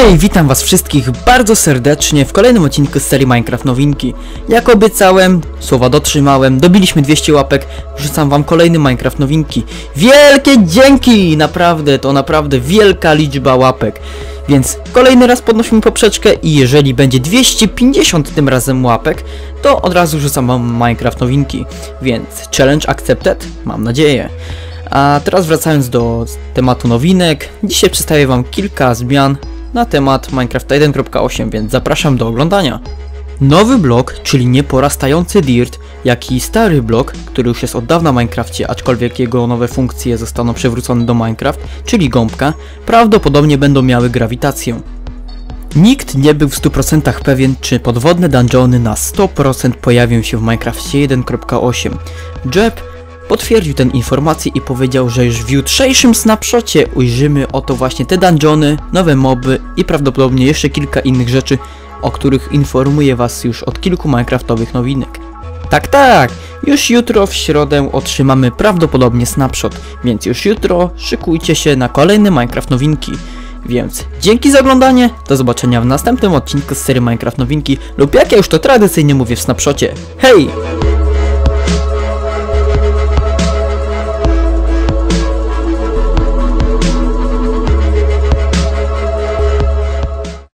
Hej, witam was wszystkich bardzo serdecznie w kolejnym odcinku z serii Minecraft Nowinki. Jak obiecałem, słowa dotrzymałem, dobiliśmy 200 łapek, wrzucam wam kolejny Minecraft Nowinki. Wielkie dzięki! Naprawdę, to naprawdę wielka liczba łapek. Więc kolejny raz podnosimy poprzeczkę i jeżeli będzie 250 tym razem łapek, to od razu rzucam wam Minecraft Nowinki. Więc challenge accepted? Mam nadzieję. A teraz wracając do tematu nowinek, dzisiaj przedstawię wam kilka zmian na temat Minecraft 1.8, więc zapraszam do oglądania. Nowy blok, czyli nieporastający dirt, jak i stary blok, który już jest od dawna w Minecrafcie, aczkolwiek jego nowe funkcje zostaną przywrócone do Minecraft, czyli gąbka, prawdopodobnie będą miały grawitację. Nikt nie był w 100% pewien, czy podwodne dungeony na 100% pojawią się w Minecrafcie 1.8. Jeb potwierdził tę informację i powiedział, że już w jutrzejszym snapshocie ujrzymy oto właśnie te dungeony, nowe moby i prawdopodobnie jeszcze kilka innych rzeczy, o których informuję was już od kilku minecraftowych nowinek. Tak, tak, już jutro w środę otrzymamy prawdopodobnie snapshot, więc już jutro szykujcie się na kolejne Minecraft nowinki. Więc dzięki za oglądanie, do zobaczenia w następnym odcinku z serii Minecraft nowinki lub jak ja już to tradycyjnie mówię w snapshocie. Hej!